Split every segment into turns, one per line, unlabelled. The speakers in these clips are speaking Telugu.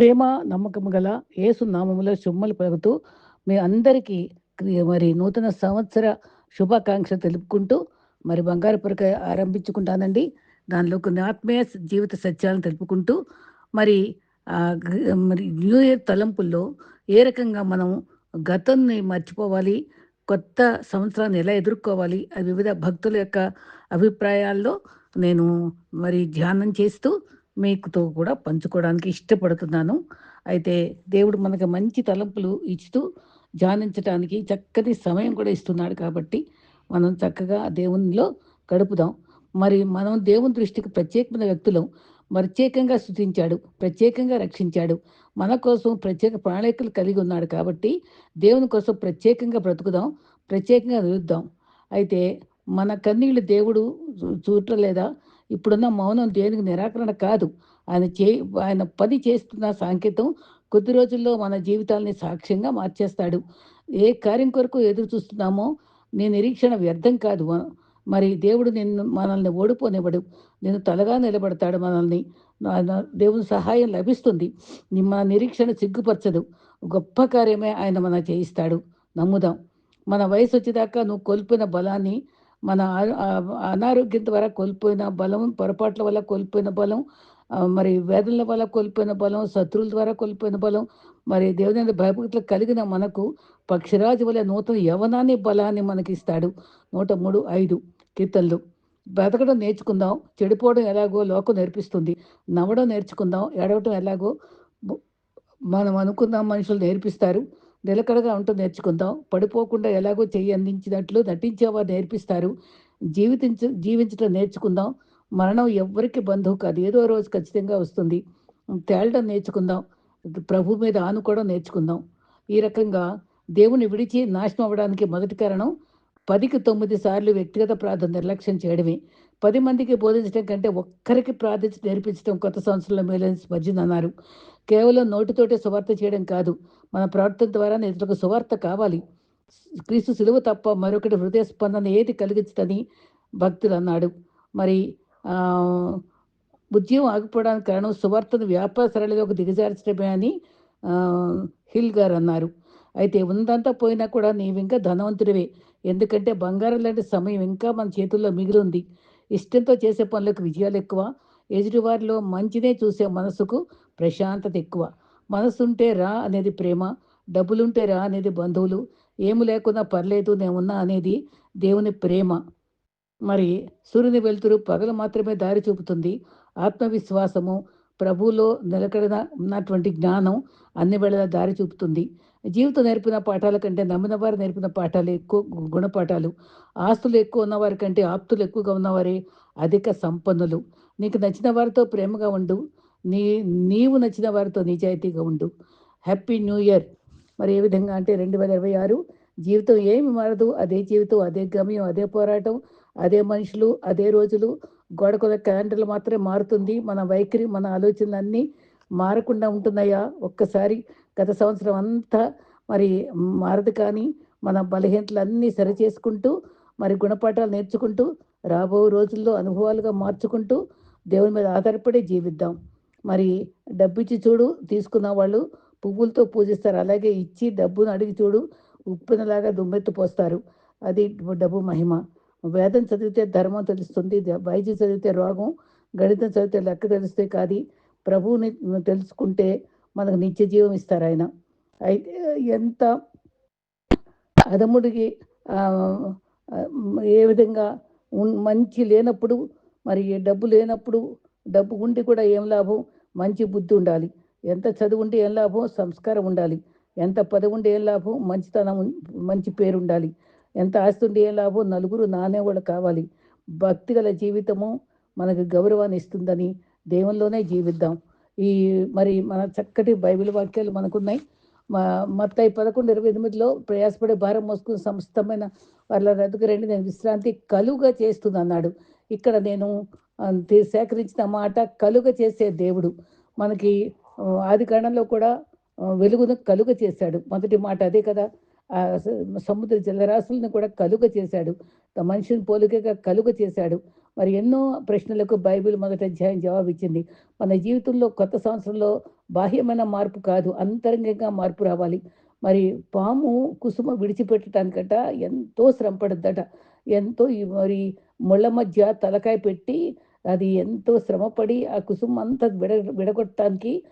ప్రేమ నమ్మకము గల యేసు నామములో శుమ్మలు పలుకుతూ మీ అందరికీ మరి నూతన సంవత్సర శుభాకాంక్ష తెలుపుకుంటూ మరి బంగారు పొరక ఆరంభించుకుంటానండి. దానిలో కొన్ని ఆత్మీయ జీవిత సత్యాలను తెలుపుకుంటూ మరి మరి న్యూ ఇయర్ తలంపుల్లో ఏ రకంగా మనం గతాన్ని మర్చిపోవాలి కొత్త సంవత్సరాన్ని ఎలా ఎదుర్కోవాలి వివిధ భక్తుల యొక్క అభిప్రాయాల్లో నేను మరి ధ్యానం చేస్తూ మీకుతో కూడా పంచుకోవడానికి ఇష్టపడుతున్నాను. అయితే దేవుడు మనకు మంచి తలంపులు ఇస్తూ ధ్యానించడానికి చక్కని సమయం కూడా ఇస్తున్నాడు కాబట్టి మనం చక్కగా దేవునిలో గడుపుదాం. మరి మనం దేవుని దృష్టికి ప్రత్యేకమైన వ్యక్తులం. ప్రత్యేకంగా స్థుతించాడు ప్రత్యేకంగా రక్షించాడు. మన కోసం ప్రత్యేక ప్రణాళికలు కలిగి ఉన్నాడు కాబట్టి దేవుని కోసం ప్రత్యేకంగా బ్రతుకుదాం ప్రత్యేకంగా నిలుద్దాం. అయితే మన కన్నీళ్ళు దేవుడు చూ- చూడలేదా ఇప్పుడున్న మౌనం దేనికి నిరాకరణ కాదు. ఆయన చే ఆయన పని చేస్తున్న సాంకేతం కొద్ది రోజుల్లో మన జీవితాల్ని సాక్ష్యంగా మార్చేస్తాడు. ఏ కార్యం కొరకు ఎదురు చూస్తున్నామో నీ నిరీక్షణ వ్యర్థం కాదు. మరి దేవుడు నిన్ను మనల్ని ఓడిపోనివ్వడు. నేను తలగా నిలబడతాడు మనల్ని. దేవుని సహాయం లభిస్తుంది. నీ మన నిరీక్షణ సిగ్గుపరచదు. గొప్ప కార్యమే ఆయన మన చేయిస్తాడు. నమ్ముదాం. మన వయసు వచ్చేదాకా నువ్వు కోల్పోయిన బలాన్ని మన ఆ- అనారోగ్యం ద్వారా కోల్పోయిన బలం పొరపాట్ల వల్ల కోల్పోయిన బలం మరి వేదనల వల్ల కోల్పోయిన బలం శత్రువుల ద్వారా కోల్పోయిన బలం మరి దేవుని భయభక్తులు కలిగిన మనకు పక్షిరాజు వల్ల నూతన యవనాన్ని బలాన్ని మనకి ఇస్తాడు నూట మూడు ఐదు కీర్తనలు. బ్రతకడం నేర్చుకుందాం. చెడిపోవడం ఎలాగో లోకం నేర్పిస్తుంది. నవ్వడం నేర్చుకుందాం. ఏడవటం ఎలాగో మనం అనుకున్న మనుషులు నేర్పిస్తారు. నిలకడగా ఉంటూ నేర్చుకుందాం. పడిపోకుండా ఎలాగో చెయ్యి అందించినట్లు నటించేవారు నేర్పిస్తారు. జీవితించ జీవించడం నేర్చుకుందాం. మరణం ఎవ్వరికి బంధువు కాదు. ఏదో రోజు ఖచ్చితంగా వస్తుంది. తేలడం నేర్చుకుందాం. ప్రభు మీద ఆనుకోవడం నేర్చుకుందాం. ఈ రకంగా దేవుని విడిచి నాశనం అవ్వడానికి మొదటి కారణం పదికి తొమ్మిది సార్లు వ్యక్తిగత ప్రార్థన నిర్లక్ష్యం చేయడమే. పది మందికి బోధించడం కంటే ఒక్కరికి ప్రార్థించి నేర్పించడం కొత్త సంవత్సరంలో మేలని భజన అన్నారు. కేవలం నోటితోటే సువార్త చేయడం కాదు. మన ప్రవర్తన ద్వారా ఇతరులకు సువార్త కావాలి. క్రీస్తు సులువ తప్ప మరొకటి హృదయ స్పందన ఏది కలిగించదని భక్తులు అన్నాడు. మరి ఉద్యమం ఆగిపోవడానికి కారణం సువార్తను వ్యాపార సరళిలోకి దిగజార్చడమే అని హిల్ గారు అన్నారు. అయితే ఉందంతా పోయినా కూడా నీవింకా ధనవంతుడివే. ఎందుకంటే బంగారం లాంటి సమయం ఇంకా మన చేతుల్లో మిగిలి ఉంది. ఇష్టంతో చేసే పనులకు విజయాలు ఎక్కువ. ఎదుటివారిలో మంచినే చూసే మనసుకు ప్రశాంతత ఎక్కువ. మనసుంటే రా అనేది ప్రేమ డబ్బులుంటే రా అనేది బంధువులు ఏమి లేకున్నా పర్లేదు నేనున్నా అనేది దేవుని ప్రేమ. మరి సూర్యుని వెలుతురు పగలు మాత్రమే దారి చూపుతుంది. ఆత్మవిశ్వాసము ప్రభువులో నిలకడన ఉన్నటువంటి జ్ఞానం అన్ని వేళలా దారి చూపుతుంది. జీవితం నేర్పిన పాఠాల కంటే నమ్మిన వారు నేర్పిన పాఠాలు ఎక్కువ గుణపాఠాలు. ఆస్తులు ఎక్కువ ఉన్నవారి కంటే ఆప్తులు ఎక్కువగా ఉన్నవారే అధిక సంపన్నులు. నీకు నచ్చిన వారితో ప్రేమగా ఉండు. నీ నీవు నచ్చిన వారితో నిజాయితీగా ఉండు. హ్యాపీ న్యూ ఇయర్ మరి ఏ విధంగా అంటే రెండు వేల ఇరవై ఆరు జీవితం ఏమి మారదు. అదే జీవితం అదే గమ్యం అదే పోరాటం అదే మనుషులు అదే రోజులు. గోడకొల క్యాలెండర్లు మాత్రమే మారుతుంది. మన వైఖరి మన ఆలోచనలు అన్నీ మారకుండా ఉంటున్నాయా? ఒక్కసారి గత సంవత్సరం అంతా మరి మారదు కానీ మన బలహీనతలన్నీ సరిచేసుకుంటూ మరి గుణపాఠాలు నేర్చుకుంటూ రాబో రోజుల్లో అనుభవాలుగా మార్చుకుంటూ దేవుని మీద ఆధారపడి జీవిద్దాం. మరి డబ్బిచ్చి చూడు తీసుకున్న వాళ్ళు పువ్వులతో పూజిస్తారు. అలాగే ఇచ్చి డబ్బును అడిగి చూడు ఉప్పినలాగా దుమ్మెత్తు పోస్తారు. అది డబ్బు మహిమ. వేదం చదివితే ధర్మం తెలుస్తుంది వైద్యం చదివితే రోగం గణితం చదివితే లెక్క తెలుస్తే కాదు. ప్రభువుని తెలుసుకుంటే మనకు నిత్య జీవం ఇస్తారు ఆయన. అయితే ఎంత అదముడికి ఏ విధంగా మంచి లేనప్పుడు మరి డబ్బు లేనప్పుడు డబ్బు ఉండి కూడా ఏం లాభం? మంచి బుద్ధి ఉండాలి. ఎంత చదువు ఉంటే ఏం లాభం? సంస్కారం ఉండాలి. ఎంత పదవి ఉంటే ఏం లాభం? మంచితనం మంచి పేరు ఉండాలి. ఎంత ఆస్తి ఉంటే ఏం లాభం? నలుగురు నానేవాళ్ళు కావాలి. భక్తి గల జీవితము మనకు గౌరవాన్ని ఇస్తుందని దేవంలోనే జీవిద్దాం. ఈ మరి మన చక్కటి బైబిల్ వాక్యాలు మనకున్నాయి. మా మత్తాయి పదకొండు ఇరవై ఎనిమిదిలో ప్రయాసపడే భారం మోసుకుని సమస్తమైన వాళ్ళ రద్దుకు రండి. నేను విశ్రాంతి కలుగా చేస్తుంది అన్నాడు. ఇక్కడ నేను సేకరించిన మాట కలుగ చేసే దేవుడు. మనకి ఆది కాండంలో కూడా వెలుగును కలుగ చేశాడు. మొదటి మాట అదే కదా. సముద్ర జలరాశులను కూడా కలుగ చేశాడు. మనిషిని పోలికగా కలుగ చేశాడు. మరి ఎన్నో ప్రశ్నలకు బైబిల్ మొదటి అధ్యాయం జవాబిచ్చింది. మన జీవితంలో కొత్త సంవత్సరంలో బాహ్యమైన మార్పు కాదు అంతరంగంగా మార్పు రావాలి. మరి పాము కుసుమ విడిచిపెట్టడానికట ఎంతో శ్రమపడద్దట. ఎంతో ఈ మరి ముళ్ళ మధ్య తలకాయ పెట్టి అది ఎంతో శ్రమపడి ఆ కుసుమ అంతా విడ విడగొట్టడానికి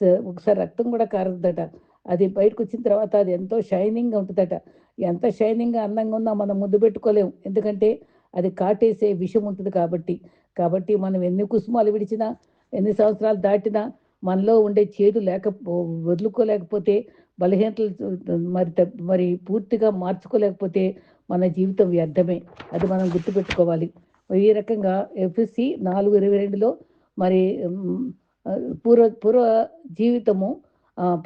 స- ఒకసారి రక్తం కూడా కారుద్దట. అది బయటకు వచ్చిన తర్వాత అది ఎంతో షైనింగ్గా ఉంటుందట. ఎంత షైనింగ్గా అందంగా ఉన్నా మనం ముందు పెట్టుకోలేం. ఎందుకంటే అది కాటేసే విషం ఉంటుంది కాబట్టి. కాబట్టి మనం ఎన్ని కుసుమాలు విడిచినా ఎన్ని సంవత్సరాలు దాటినా మనలో ఉండే చేదు లేకపో వదులుకోలేకపోతే బలహీనతలు మరి మరి పూర్తిగా మార్చుకోలేకపోతే మన జీవితం వ్యర్థమే. అది మనం గుర్తుపెట్టుకోవాలి. ఈ రకంగా ఎఫ్ఎస్సి నాలుగు ఇరవై రెండులో మరి పూర్వ పూర్వ జీవితము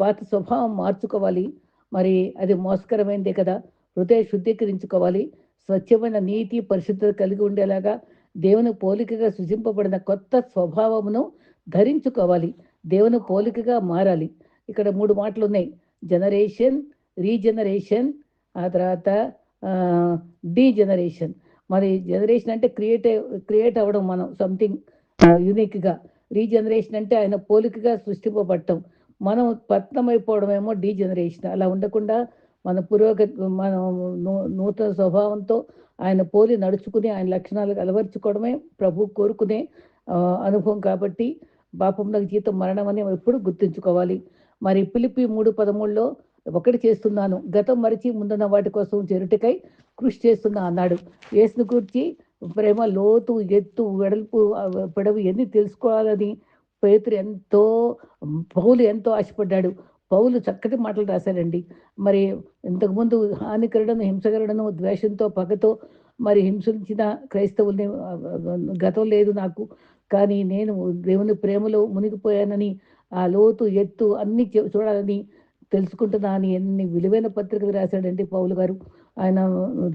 పాత స్వభావం మార్చుకోవాలి. మరి అది మోసకరమైందే కదా. హృదయ శుద్ధీకరించుకోవాలి. స్వచ్ఛమైన నీతి పరిశుద్ధత కలిగి ఉండేలాగా దేవుని పోలికగా సృజింపబడిన కొత్త స్వభావమును ధరించుకోవాలి. దేవుని పోలికగా మారాలి. ఇక్కడ మూడు మాటలు ఉన్నాయి. జనరేషన్ రీజనరేషన్ ఆ తర్వాత డీజనరేషన్. మరి జనరేషన్ అంటే క్రియేట్ క్రియేట్ అవ్వడం మనం సంథింగ్ యూనిక్గా రీజనరేషన్ అంటే ఆయన పోలికగా సృష్టింపబడటం. మనం పతనమైపోవడమేమో డీజనరేషన్ అలా ఉండకుండా మన పురోగతి మన నూతన స్వభావంతో ఆయన పోలి నడుచుకుని ఆయన లక్షణాలు అలవర్చుకోవడమే ప్రభు కోరుకునే అనుభవం కాబట్టి పాపంలోకి జీతం మరణం అని ఎప్పుడు గుర్తుంచుకోవాలి. మరి పిలిపి మూడు పదమూడులో ఒకటి చేస్తున్నాను. గతం మరిచి ముందున్న వాటి కోసం చెరుటకై కృషి చేస్తున్నా అన్నాడు. యేసును గురించి ప్రేమ లోతు ఎత్తు వెడల్పు పెడవు పొడవు ఎన్ని తెలుసుకోవాలని పేతురు ఎంతో పౌలు ఎంతో ఆశపడ్డాడు. పౌలు చక్కటి మాటలు రాశాడండి. మరి ఇంతకుముందు హానికరుడను హింసకరుడను ద్వేషంతో పగతో మరి హింసించిన క్రైస్తవుల్ని గతం లేదు నాకు. కానీ నేను దేవుని ప్రేమలో మునిగిపోయానని ఆ లోతు ఎత్తు అన్ని చూ- చూడాలని తెలుసుకుంటున్నా అని ఎన్ని విలువైన పత్రికలు రాశాడండి పౌలు గారు. ఆయన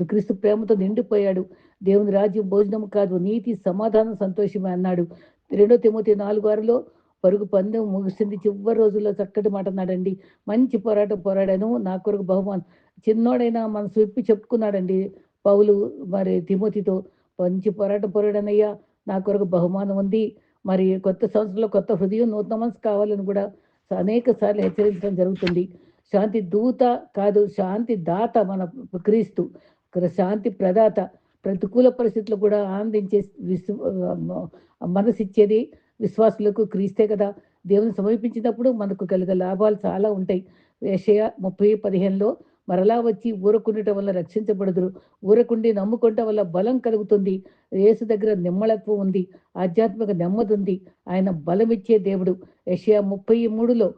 క్రీస్తు ప్రేమతో నిండిపోయాడు. దేవుని రాజ్యం భోజనం కాదు నీతి సమాధానం సంతోషమే అన్నాడు. రెండో తిమోతి నాలుగు వారిలో పరుగు పందెం ముగిసింది. చివరి రోజుల్లో చక్కటి మాట అన్నాడండి. మంచి పోరాటం పోరాడాను. నా కొరకు బహుమానం. చిన్నోడైనా మనసు విప్పి చెప్పుకున్నాడండి పౌలు మరి తిమోతితో. మంచి పోరాటం పోరాడనయ్యా. నా కొరకు బహుమానం ఉంది. మరి కొత్త సంవత్సరంలో కొత్త హృదయం నూతన మనసు కావాలని కూడా అనేక సార్లు హెచ్చరించడం జరుగుతుంది. శాంతి దూత కాదు శాంతి దాత మన క్రీస్తు. శాంతి ప్రదాత ప్రతికూల పరిస్థితులు కూడా ఆనందించే విశ్వ మనసిచ్చేది విశ్వాసులకు క్రీస్తే కదా. దేవుని సమీపించినప్పుడు మనకు కలిగే లాభాలు చాలా ఉంటాయి. ఏషయా ముప్పై పదిహేనులో మరలా వచ్చి ఊరకుండటం వల్ల రక్షించబడదురు. ఊరకుండి నమ్ముకుంట వల్ల బలం కలుగుతుంది. యేసు దగ్గర నిమ్మళత్వం ఉంది. ఆధ్యాత్మిక నెమ్మది ఉంది. ఆయన బలమిచ్చే దేవుడు. ఏషియా ముప్పై మూడులో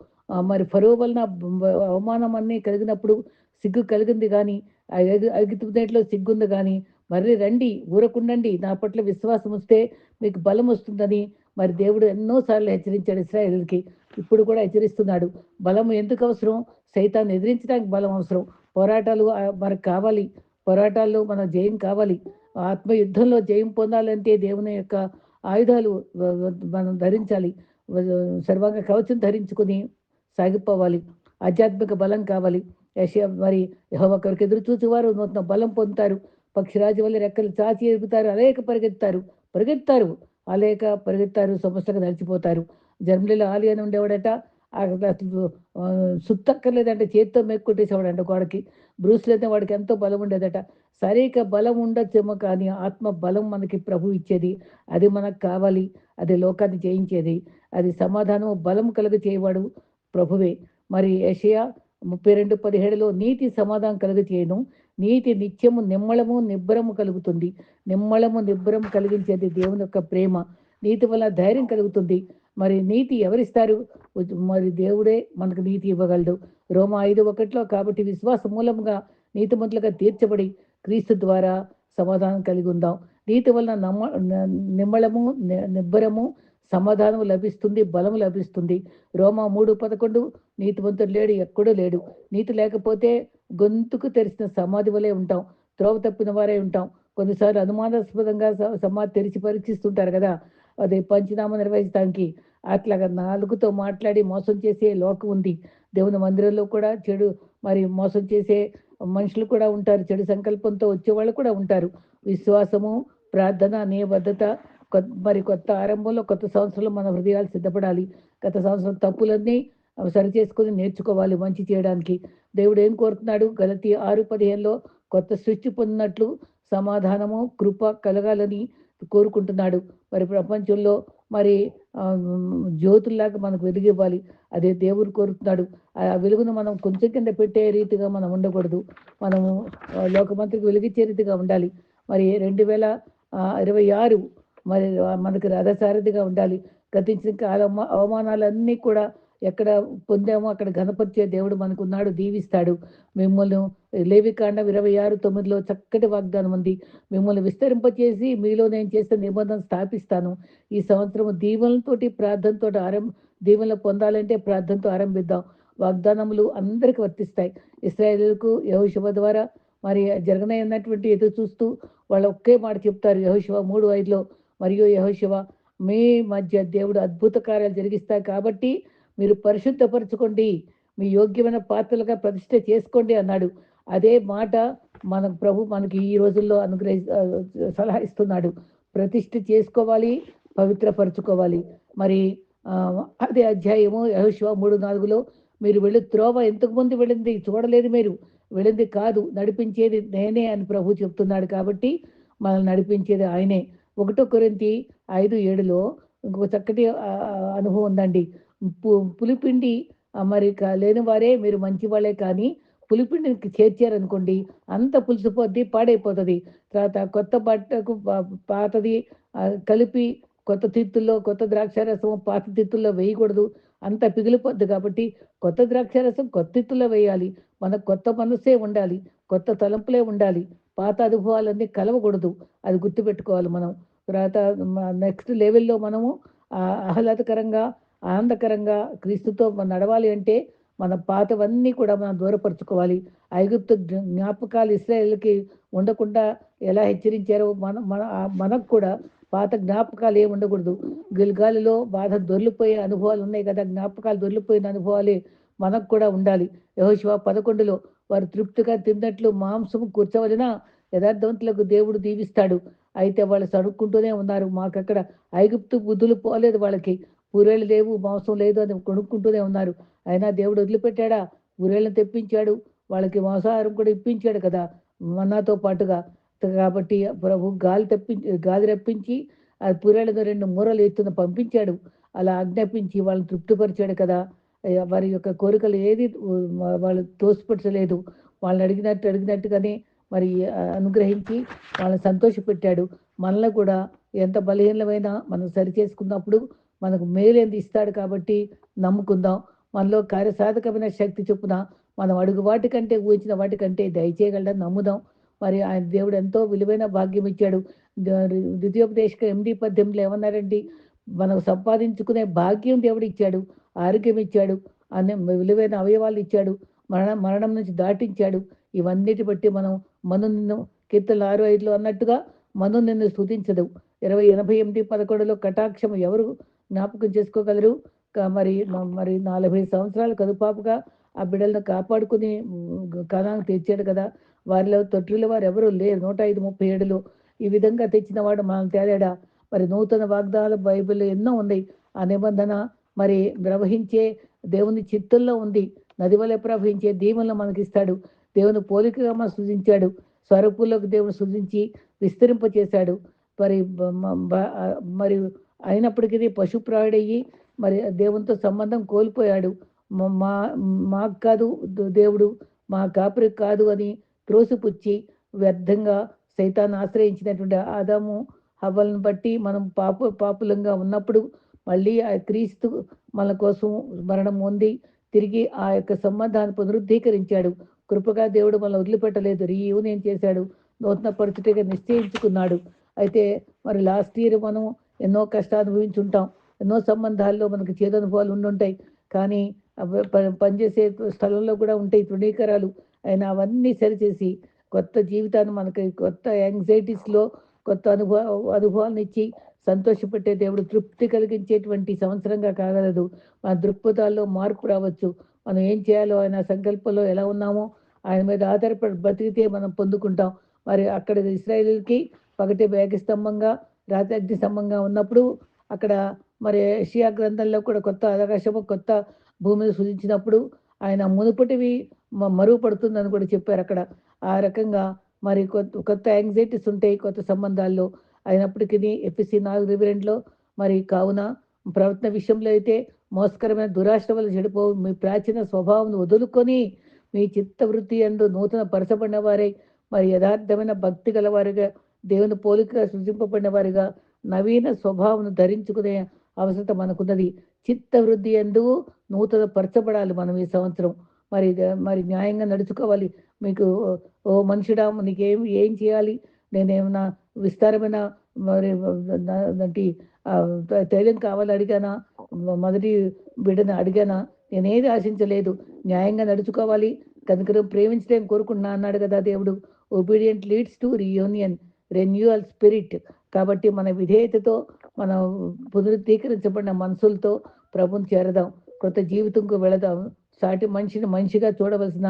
మరి ఫరో వలన అవమానం అన్నీ కలిగినప్పుడు సిగ్గు కలిగింది కానీ దేంట్లో సిగ్గుంది కానీ మరి రండి ఊరకుండండి. నా పట్ల విశ్వాసం వస్తే మీకు బలం వస్తుందని మరి దేవుడు ఎన్నోసార్లు హెచ్చరించాడు ఇస్రాయేల్కి ఇప్పుడు కూడా హెచ్చరిస్తున్నాడు. బలం ఎందుకు అవసరం? సైతాన్ని ఎదిరించడానికి బలం అవసరం. పోరాటాలు మనకు కావాలి. పోరాటాల్లో మన జయం కావాలి. ఆత్మయుద్ధంలో జయం పొందాలంటే దేవుని యొక్క ఆయుధాలు మనం ధరించాలి. సర్వాంగ కవచం ధరించుకుని సాగిపోవాలి. ఆధ్యాత్మిక బలం కావాలి. యశ మరి ఒకరికి ఎదురు చూసేవారు నూతన బలం పొందుతారు. పక్షిరాజు వల్ల రెక్కలు చాచి ఎరుగుతారు అనేక పరిగెత్తారు పరిగెత్తారు అలేక పరిగెత్తారు సమస్యగా నడిచిపోతారు. జర్మనీలో ఆలి అని ఉండేవాడట. సుత్తక్కర్లేదంటే చేత్తో మెక్కుట్టేసేవాడంట గోడకి. బ్రూస్లైతే వాడికి ఎంతో బలం ఉండేదట. సరిగ్గా బలం ఉండొచ్చేమో కానీ ఆత్మ బలం మనకి ప్రభు ఇచ్చేది. అది మనకు కావాలి. అది లోకాన్ని జయించేది. అది సమాధానం బలం కలుగ చేయవాడు ప్రభువే. మరి యషయా ముప్పై రెండు పదిహేడులో నీతి సమాధానం కలుగ చేయను. నీతి నిత్యము నిమ్మళము నిబ్బరము కలుగుతుంది. నిమ్మళము నిబ్బరం కలిగించేది దేవుని యొక్క ప్రేమ. నీతి వల్ల ధైర్యం కలుగుతుంది. మరి నీతి ఎవరిస్తారు? మరి దేవుడే మనకు నీతి ఇవ్వగలడు. రోమ ఐదు ఒకటిలో కాబట్టి విశ్వాస మూలముగా నీతిమంతులుగా తీర్చబడి క్రీస్తు ద్వారా సమాధానం కలిగి ఉందాం. నీతి వలన నమ్మ నిమ్మళము నిబ్బరము సమాధానం లభిస్తుంది బలము లభిస్తుంది. రోమా మూడు పదకొండు నీతివంతుడు లేడు ఎక్కడో లేడు. నీతి లేకపోతే గొంతుకు తెరిచిన సమాధి వలె ఉంటాం. త్రోవ తప్పిన వారే ఉంటాం. కొన్నిసార్లు అనుమానాస్పదంగా స- సమాధి తెరిచి పరీక్షిస్తుంటారు కదా. అది పంచనామ నిర్వహించడానికి అట్లాగా నాలుగుతో మాట్లాడి మోసం చేసే లోకం ఉంది. దేవుని మందిరంలో కూడా చెడు మరి మోసం చేసే మనుషులు కూడా ఉంటారు. చెడు సంకల్పంతో వచ్చే వాళ్ళు కూడా ఉంటారు. విశ్వాసము ప్రార్థన నియబద్ధత కొత్త మరి కొత్త ఆరంభంలో కొత్త సంవత్సరంలో మన హృదయాలు సిద్ధపడాలి. గత సంవత్సరం తప్పులన్నీ అవి సరి చేసుకుని నేర్చుకోవాలి మంచి చేయడానికి. దేవుడు ఏం కోరుతున్నాడు? గలతి ఆరు పదిహేనులో కొత్త సృష్టి పొందినట్లు సమాధానము కృప కలగాలని కోరుకుంటున్నాడు. మరి ప్రపంచంలో మరి జ్యోతుల్లాగా మనకు వెలుగివ్వాలి. అదే దేవుడు కోరుతున్నాడు. ఆ వెలుగును మనం కొంచెం కింద పెట్టే రీతిగా మనం ఉండకూడదు. మనము లోకమంత్రికి వెలిగించే రీతిగా ఉండాలి. మరి రెండు వేల ఇరవై ఆరు మరి మనకు రథసారథిగా ఉండాలి. గతించిన కాల అవమానాలన్నీ కూడా ఎక్కడ పొందామో అక్కడ గణపతి దేవుడు మనకు ఉన్నాడు దీవిస్తాడు. మిమ్మల్ని లేవికాండం ఇరవై ఆరు తొమ్మిదిలో చక్కటి వాగ్దానం ఉంది. మిమ్మల్ని విస్తరింపచేసి మీలో నేను చేసిన నిబంధన స్థాపిస్తాను. ఈ సంవత్సరం దీవెనలతోటి ప్రార్థనతో ఆరంభ దీవెనలు పొందాలంటే ప్రార్థనతో ఆరంభిద్దాం. వాగ్దానములు అందరికి వర్తిస్తాయి. ఇస్రాయేలుకు యహోశివ ద్వారా మరి జరగనైనటువంటి ఎదురు చూస్తూ వాళ్ళు ఒకే మాట చెప్తారు. యహోశివ మూడు ఐదులో మరియు యహోశివ మీ మధ్య దేవుడు అద్భుత కార్యాలు జరిగిస్తాయి కాబట్టి మీరు పరిశుద్ధపరచుకోండి మీ యోగ్యమైన పాత్రలుగా ప్రతిష్ట చేసుకోండి అన్నాడు. అదే మాట మన ప్రభు మనకి ఈ రోజుల్లో అనుగ్రహి సలహా ఇస్తున్నాడు. ప్రతిష్ఠ చేసుకోవాలి పవిత్రపరచుకోవాలి. మరి అదే అధ్యాయము యహోశివ మూడు నాలుగులో మీరు వెళ్ళి త్రోవ ఎంతకు ముందు వెళ్ళింది? చూడలేదు మీరు. వెళ్ళింది కాదు నడిపించేది నేనే అని ప్రభు చెప్తున్నాడు కాబట్టి మనల్ని నడిపించేది ఆయనే. ఒకటో కొరింతి ఐదు ఏడులో ఇంకొక చక్కటి అనుభవం ఉందండి. పులిపిండి మరి లేని వారే మీరు మంచి వాళ్ళే కానీ పులిపిండిని చేర్చారనుకోండి అంత పులిసిపోద్ది పాడైపోతుంది. తర్వాత కొత్త బట్టకు పాతది కలిపి కొత్త తిత్తుల్లో కొత్త ద్రాక్షారసం పాత తిత్తుల్లో వేయకూడదు. అంత పిగిలిపోద్ది కాబట్టి కొత్త ద్రాక్షారసం కొత్త తిత్తుల్లో వేయాలి. మనకు కొత్త మనసే ఉండాలి కొత్త తలంపులే ఉండాలి. పాత అనుభవాలన్నీ కలవకూడదు. అది గుర్తుపెట్టుకోవాలి మనం. తర్వాత నెక్స్ట్ లెవెల్లో మనము ఆహ్లాదకరంగా ఆనందకరంగా క్రీస్తుతో మనం నడవాలి అంటే మన పాతవన్నీ కూడా మనం దూరపరచుకోవాలి. ఐగుప్తు జ్ఞాపకాలు ఇస్రాయేల్కి ఉండకుండా ఎలా హెచ్చరించారో మన మన మనకు కూడా పాత జ్ఞాపకాలు ఏమి ఉండకూడదు. గిల్గాలిలో బాధ దొర్లిపోయే అనుభవాలు ఉన్నాయి కదా. జ్ఞాపకాలు దొర్లిపోయిన అనుభవాలే మనకు కూడా ఉండాలి. యహోశివ పదకొండులో వారు తృప్తిగా తిన్నట్లు మాంసం కూర్చోవలన యథార్థవంతులకు దేవుడు దీవిస్తాడు. అయితే వాళ్ళు సడుక్కుంటూనే ఉన్నారు. మాకక్కడ ఐగుప్తు బుద్ధులు పోలేదు వాళ్ళకి. ఊరేళ్ళు లేవు మాంసం లేదు అని కొనుక్కుంటూనే ఉన్నారు. అయినా దేవుడు వదిలిపెట్టాడా? పూరేళ్ళని తెప్పించాడు. వాళ్ళకి మాంసాహారం కూడా ఇప్పించాడు కదా మన్నాతో పాటుగా. కాబట్టి ప్రభు గాలి తెప్పించి గాలి రప్పించి ఆ పూరేళ్ళను రెండు మూరలు ఎత్తున పంపించాడు. అలా ఆజ్ఞాపించి వాళ్ళని తృప్తిపరిచాడు కదా. వారి యొక్క కోరికలు ఏది వాళ్ళు తోసిపరచలేదు వాళ్ళని అడిగినట్టు అడిగినట్టుగానే మరి అనుగ్రహించి వాళ్ళని సంతోషపెట్టాడు. మనల్ని కూడా ఎంత బలహీనమైనా మనం సరి చేసుకున్నప్పుడు మనకు మేలేంది ఇస్తాడు కాబట్టి నమ్ముకుందాం. మనలో కార్యసాధకమైన శక్తి చొప్పున మనం అడుగు వాటికంటే ఊహించిన వాటికంటే దయచేయగలడని నమ్ముదాం. మరి ఆయన దేవుడు ఎంతో విలువైన భాగ్యం ఇచ్చాడు. ద్వితీయోపదేశక ఎనిమిది పద్దెనిమిదిలో ఏమన్నారండి మనం సంపాదించుకునే భాగ్యం దేవుడు ఇచ్చాడు ఆరోగ్యం ఇచ్చాడు అనే విలువైన అవయవాలు ఇచ్చాడు మరణ మరణం నుంచి దాటించాడు. ఇవన్నిటి బట్టి మనం మను నిన్ను కీర్తనలు ఆరు ఐదులో అన్నట్టుగా మను నిన్ను స్థుతించదు ఇరవై ఎనభై ఎనిమిది పదకొండులో కటాక్షం ఎవరు జ్ఞాపకం చేసుకోగలరు. క- మరి మ- మరి నలభై సంవత్సరాలు కదుపాపుగా ఆ బిడ్డలను కాపాడుకుని కణాన్ని తెచ్చాడు కదా. వారిలో తొట్టిల వారు ఎవరు లేరు. నూట ఐదు ముప్పై ఏడులో ఈ విధంగా తెచ్చిన వాడు మనం తేడా మరి నూతన వాగ్దానాలు బైబిల్ ఎన్నో ఉన్నాయి. ఆ నిబంధన మరి ప్రవహించే దేవుని చిత్తుల్లో ఉంది. నది వలె ప్రవహించే దీవెనలు మనకి ఇస్తాడు దేవుని పోలికగా మనం సృజించాడు. స్వరూపుల్లోకి దేవుని సృజించి విస్తరింపచేశాడు. మరి మరియు మరి అయినప్పటికీ పశుప్రాయుడయ్యి మరి దేవునితో సంబంధం కోల్పోయాడు. మా మాకు కాదు దేవుడు మా కాపురికి కాదు అని త్రోసిపుచ్చి వ్యర్థంగా సైతాన్ని ఆశ్రయించినటువంటి ఆదాము హవ్వలను బట్టి మనం పాపు పాపులంగా ఉన్నప్పుడు మళ్ళీ ఆ క్రీస్తు మన కోసం మరణం పొంది తిరిగి ఆ యొక్క సంబంధాన్ని పునరుద్ధీకరించాడు. కృపగా దేవుడు మనల్ని వదిలిపెట్టలేదు. రీయూనియన్ చేశాడు? నూతన పరిస్థితిగా నిశ్చయించుకున్నాడు. అయితే మరి లాస్ట్ ఇయర్ మనం ఎన్నో కష్టాలు అనుభవించుంటాం ఎన్నో సంబంధాల్లో మనకు చేదనుభవాలు ఉండుంటాయి. కానీ పనిచేసే స్థలంలో కూడా ఉంటాయి తృణీకరాలు. ఆయన అవన్నీ సరిచేసి కొత్త జీవితాన్ని మనకి కొత్త యాంగ్జైటీస్లో కొత్త అనుభవ అనుభవాలను ఇచ్చి సంతోషపెట్టే దేవుడు తృప్తి కలిగించేటువంటి సంవత్సరంగా కాగలదు. మన దృక్పథాల్లో మార్పు రావచ్చు. మనం ఏం చేయాలో ఆయన సంకల్పంలో ఎలా ఉన్నామో ఆయన మీద ఆధారపడి బతికితే మనం పొందుకుంటాం. మరి అక్కడ ఇస్రాయేల్కి పగటి వేగస్తంభంగా రాతి అగ్ని స్తంభంగా ఉన్నప్పుడు అక్కడ మరి ఏషియా గ్రంథంలో కూడా కొత్త ఆకాశము కొత్త భూమిని సృజించినప్పుడు ఆయన మునుపటివి మ- మరుగుపడుతుందని కూడా చెప్పారు అక్కడ. ఆ రకంగా మరి కొత్త కొత్త యాంగ్జైటీస్ ఉంటాయి కొత్త సంబంధాల్లో. అయినప్పటికీ ఎఫ్ఎస్సి నాలుగు రివరెంట్లో మరి కావున ప్రవర్తన విషయంలో అయితే మోసకరమైన దురాశ వల్ల చెడిపోవు. మీ ప్రాచీన స్వభావం వదులుకొని మీ చిత్తవృత్తి అందు నూతన పరచబడిన వారై మరి యథార్థమైన భక్తి గలవారిగా దేవుని పోలికగా సృజింపబడిన వారిగా నవీన స్వభావం ధరించుకునే అవసరం మనకున్నది. చిత్తవృద్ధి ఎందు నూతన పరచబడాలి మనం ఈ సంవత్సరం. మరి మరి న్యాయంగా నడుచుకోవాలి. మీకు ఓ మనుషుడా నీకేం ఏం చేయాలి? నేనేమన్నా విస్తారమైన మరి అంటే తైలం కావాలి అడిగానా? మొదటి బిడ్డను అడిగానా? నేనేది ఆశించలేదు. న్యాయంగా నడుచుకోవాలి. కనుక ప్రేమించడం కోరుకున్నా అన్నాడు కదా దేవుడు. Obedient leads to reunion renewal spirit కాబట్టి మన విధేయతతో మన పునరుద్ధీకరించబడిన మనసులతో ప్రభుని చేరదాం కొత్త జీవితంకు వెళదాం. సాటి మనిషిని మనిషిగా చూడవలసిన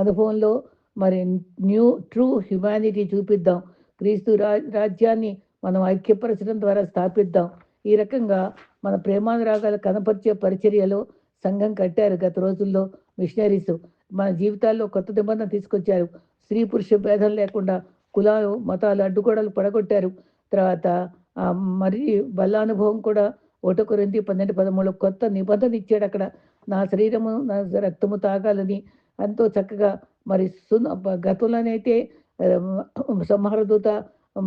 అనుభవంలో మరి న్యూ ట్రూ హ్యుమానిటీ చూపిద్దాం. క్రీస్తు రా రాజ్యాన్ని మనం ఐక్యపరచడం ద్వారా స్థాపిద్దాం. ఈ రకంగా మన ప్రేమానురాగాలు కనపరిచే పరిచర్యలో సంఘం కట్టారు గత రోజుల్లో మిషనరీస్. మన జీవితాల్లో కొత్త నిబంధన తీసుకొచ్చారు. స్త్రీ పురుష భేదం లేకుండా కులాలు మతాలు అడ్డుగోడలు పడగొట్టారు. తర్వాత మరి బలానుభవం కూడా ఒకటో రెండు పన్నెండు పదమూడు కొత్త నిబంధన ఇచ్చాడు అక్కడ. నా శరీరము నా రక్తము తాగాలని ఎంతో చక్కగా మరి సున్ గతంలోనైతే సంహారదూత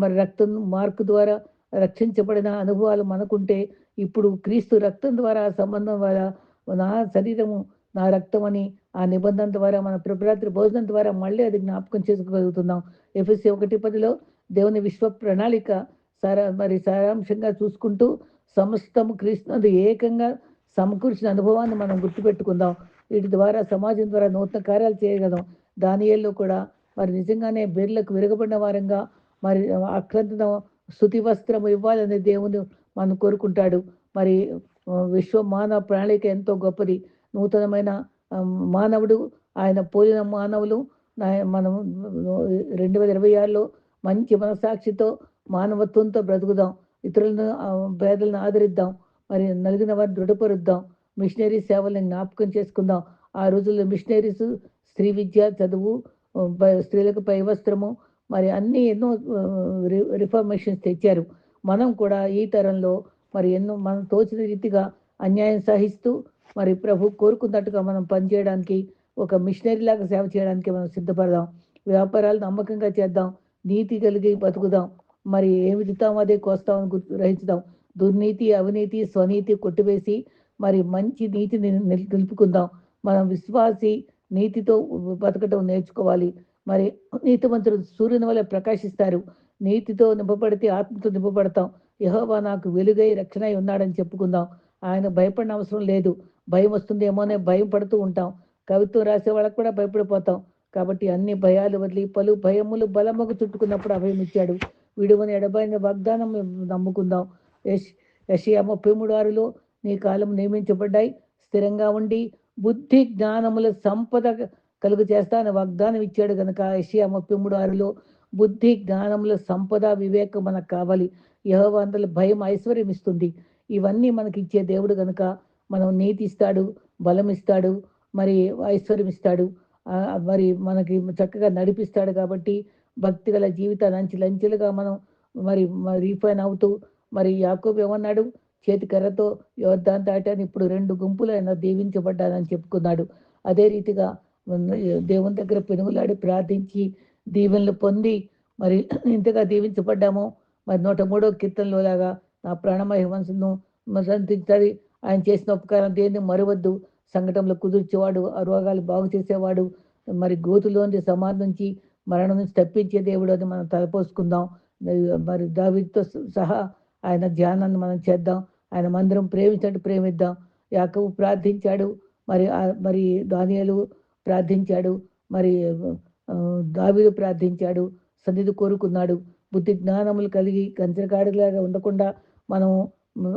మరి రక్తం మార్కు ద్వారా రక్షించబడిన అనుభవాలు మనకుంటే ఇప్పుడు క్రీస్తు రక్తం ద్వారా సంబంధం ద్వారా నా శరీరము నా రక్తం అని ఆ నిబంధన ద్వారా మన ప్రభురాత్రి భోజనం ద్వారా మళ్ళీ అది జ్ఞాపకం చేసుకోగలుగుతున్నాం. ఎఫ్ఎస్సి ఒకటి పదిలో దేవుని విశ్వ ప్రణాళిక సారా మరి సారాంశంగా చూసుకుంటూ సమస్తము క్రీస్తునందు ఏకంగా సమకూర్చిన అనుభవాన్ని మనం గుర్తుపెట్టుకుందాం. వీటి ద్వారా సమాజం ద్వారా నూతన కార్యాలు చేయగలం దానియేల్లో కూడా మరి నిజంగానే బెర్లకు విరగబడిన వారంగా మరి అక్రంత స్థుతి వస్త్రం ఇవ్వాలని దేవుని మనం కోరుకుంటాడు. మరి విశ్వ మానవ ప్రణాళిక ఎంతో గొప్పది. నూతనమైన మానవుడు ఆయన పోలిన మానవులు మనం రెండు వేల ఇరవై ఆరులో మంచి మనసాక్షితో మానవత్వంతో బ్రతుకుదాం. ఇతరులను పేదలను ఆదరిద్దాం. మరి నలిగిన వారిని దృఢపరుద్దాం. మిషనరీ సేవలను జ్ఞాపకం చేసుకుందాం. ఆ రోజుల్లో మిషనరీస్ స్త్రీ విద్య చదువు స్త్రీలకు పై వస్త్రము మరి అన్ని ఎన్నో రిఫర్మేషన్స్ తెచ్చారు. మనం కూడా ఈ తరంలో మరి ఎన్నో మనం తోచిన రీతిగా అన్యాయం సహిస్తూ మరి ప్రభు కోరుకున్నట్టుగా మనం పనిచేయడానికి ఒక మిషనరీ లాగా సేవ చేయడానికి మనం సిద్ధపడదాం. వ్యాపారాలు నమ్మకంగా చేద్దాం. నీతి కలిగి బతుకుదాం. మరి ఏమి తితాం అదే కోస్తామని గ్రహించుదాం. దుర్నీతి అవినీతి స్వనీతి కొట్టివేసి మరి మంచి నీతిని నిలుపుకుందాం. మనం విశ్వాసి నీతితో బతకటం నేర్చుకోవాలి. మరి నీతిమంతులు సూర్యుని వల్ల ప్రకాశిస్తారు. నీతితో నింపబడితే ఆత్మతో నింపబడతాం. యహోవా నాకు వెలుగై రక్షణ అయి ఉన్నాడని చెప్పుకుందాం. ఆయన భయపడిన అవసరం లేదు. భయం వస్తుందేమోనే భయం పడుతూ ఉంటాం. కవిత్వం రాసే వాళ్ళకు కూడా భయపడిపోతాం. కాబట్టి అన్ని భయాలు వదిలి పలు భయములు బలముకు చుట్టుకున్నప్పుడు అభయం ఇచ్చాడు. విడువని ఎడబాయిన వాగ్దానం నమ్ముకుందాం. యష్ యషియా ముప్పై మూడు ఆరులో నీ కాలం నియమించబడ్డాయి. స్థిరంగా ఉండి బుద్ధి జ్ఞానముల సంపద కలుగు చేస్తానని వాగ్దానం ఇచ్చాడు కనుక యషియా ముప్పై మూడు ఆరులో. బుద్ధి జ్ఞానముల సంపద వివేకం మనకు కావాలి. యహోవంతుల భయం ఐశ్వర్యం ఇస్తుంది. ఇవన్నీ మనకి ఇచ్చే దేవుడు కనుక మనం నీతి ఇస్తాడు బలం ఇస్తాడు మరి ఐశ్వర్యం ఇస్తాడు మరి మనకి చక్కగా నడిపిస్తాడు కాబట్టి భక్తి గల జీవితాన్ని లంచులుగా మనం మరి రీఫైన్ అవుతూ మరి యాకోబు ఏమన్నాడు? చేతి కర్రతో యోద్ధాన్ని దాటాను ఇప్పుడు రెండు గుంపులైన దీవించబడ్డానని చెప్పుకున్నాడు. అదే రీతిగా దేవుని దగ్గర పెనుగులాడి ప్రార్థించి దీవెనలు పొంది మరి ఇంతగా దీవించబడ్డాము మరి నూట మూడో కీర్తనలో లాగా నా ప్రాణమయ మనసును సంతించాలి ఆయన చేసిన ఉపకారం దేన్ని మరవద్దు. సంఘటనలో కుదుర్చేవాడు ఆ రోగాలు బాగు చేసేవాడు. మరి గోతులోంచి సమాధి నుంచి మరణం నుంచి తప్పించే దేవుడు అని మనం తలపోసుకుందాం. మరి దావితో సహా ఆయన ధ్యానాన్ని మనం చేద్దాం. ఆయన మందిరం ప్రేమించినట్టు ప్రేమిద్దాం. యాకవు ప్రార్థించాడు. మరి మరి దానియాలు ప్రార్థించాడు. మరి ఆ, ప్రార్థించాడు. సన్నిధి కోరుకున్నాడు. బుద్ధి జ్ఞానములు కలిగి కంచరగాడిలాగా ఉండకుండా మనం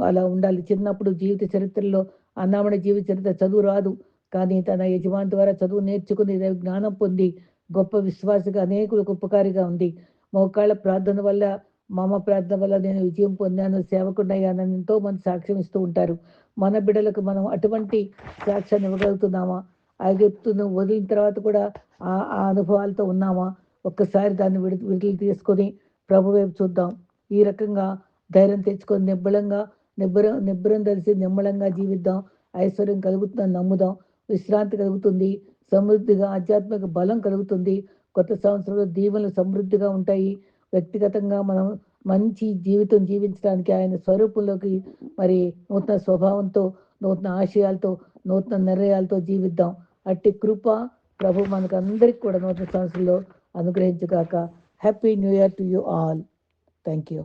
అలా ఉండాలి. చిన్నప్పుడు జీవిత చరిత్రలో అన్నామని జీవిత చరిత్ర చదువు రాదు. కానీ తన యజమాని ద్వారా చదువు నేర్చుకుని జ్ఞానం పొంది గొప్ప విశ్వాసగా అనేకులకు ఉపకారిగా ఉంది మోకాళ్ళ ప్రార్థన వల్ల మామ ప్రార్థన వల్ల నేను విజయం పొందాను సేవకుడయ్యానని ఎంతో మంది సాక్ష్యం ఇస్తూ ఉంటారు. మన బిడ్డలకు మనం అటువంటి సాక్ష్యాన్ని ఇవ్వగలుగుతున్నామా? ఐగుప్తును వదిలిన తర్వాత కూడా ఆ ఆ అనుభవాలతో ఉన్నామా? ఒక్కసారి దాన్ని విడి విడుదల తీసుకొని ప్రభు వైపు చూద్దాం. ఈ రకంగా ధైర్యం తెచ్చుకొని నిబ్బలంగా నిబ్బరం నిబ్బరం తెలిసి నిమ్మలంగా జీవిద్దాం. ఐశ్వర్యం కలుగుతుందని నమ్ముదాం. విశ్రాంతి కలుగుతుంది. సమృద్ధిగా ఆధ్యాత్మిక బలం కలుగుతుంది. కొత్త సంవత్సరంలో దీవెనలు సమృద్ధిగా ఉంటాయి. వ్యక్తిగతంగా మనం మంచి జీవితం జీవించడానికి ఆయన స్వరూపంలోకి మరి నూతన స్వభావంతో నూతన ఆశయాలతో నూతన నిర్ణయాలతో జీవిద్దాం. అట్టి కృప ప్రభు మనకు అందరికి కూడా నూతన సంవత్సరంలో అనుగ్రహించుగాక. Happy new year to you all. Thank you